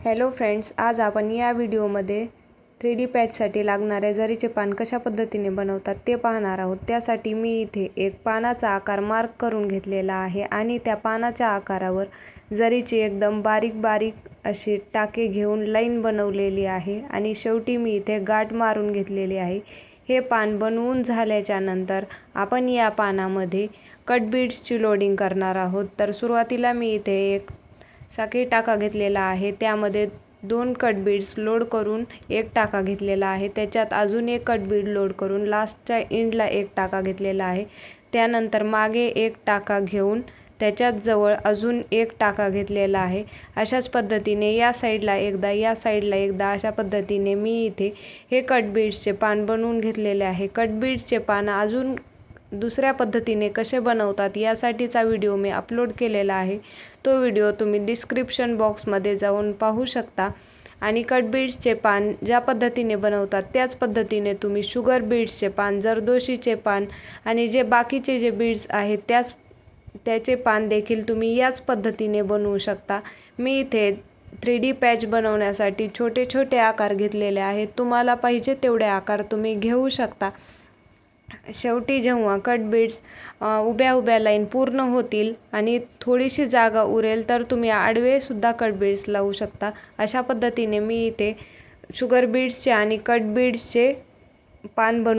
Hello friends आज आपण या व्हिडिओमध्ये थ्री डी पॅचसाठी लागणाऱ्या जरीचे पान कशा पद्धतीने बनवतात ते पाहणार आहोत. त्यासाठी मी इथे एक पानाचा आकार मार्क करून घेतलेला आहे आणि त्या पानाच्या आकारावर जरीची एकदम बारीक बारीक अशी टाके घेऊन लाईन बनवलेली आहे आणि शेवटी मी इथे गाठ मारून घेतलेली आहे. हे पान बनवून झाल्याच्यानंतर आपण या पानामध्ये कट बीड्सची लोडिंग करणार आहोत. तर सुरुवातीला मी इथे एक साखळी टाका घेतलेला आहे. त्यामध्ये दोन कटबीड्स लोड करून एक टाका घेतलेला आहे. त्याच्यात अजून एक कटबीड लोड करून लास्टच्या एंडला एक टाका घेतलेला आहे. त्यानंतर मागे एक टाका घेऊन त्याच्यात जवळ अजून एक टाका घेतलेला आहे. अशाच पद्धतीने या साईडला एकदा या साईडला एकदा अशा पद्धतीने मी इथे हे कटबीड्सचे पान बनवून घेतलेले आहे. कटबीड्सचे पान अजून दुसऱ्या पद्धतीने कसे बनवतात यासाठीचा व्हिडिओ मी अपलोड केलेला आहे. तो व्हिडिओ तुम्ही डिस्क्रिप्शन बॉक्समध्ये जाऊन पाहू शकता. आणि कट बीड्सचे पान ज्या पद्धतीने बनवतात त्याच पद्धतीने तुम्ही शुगर बीड्सचे पान जरदोशीचे पान आणि जे बाकीचे जे बीड्स आहेत त्याच त्याचे पान देखील तुम्ही याच पद्धतीने बनवू शकता. मी इथे थ्री डी पॅच बनवण्यासाठी छोटे छोटे आकार घेतलेले आहेत. तुम्हाला पाहिजे तेवढे आकार तुम्ही घेऊ शकता. शेवटी जेव्हा कट बीड्स उभ्या उभ्या लाईन पूर्ण होतील आणि थोडीशी जागा उरेल तर तुम्ही आडवेसुद्धा कट बीड्स लावू शकता. अशा पद्धतीने मी इथे शुगर बीड्सचे आणि कट बीड्सचे पान बनवून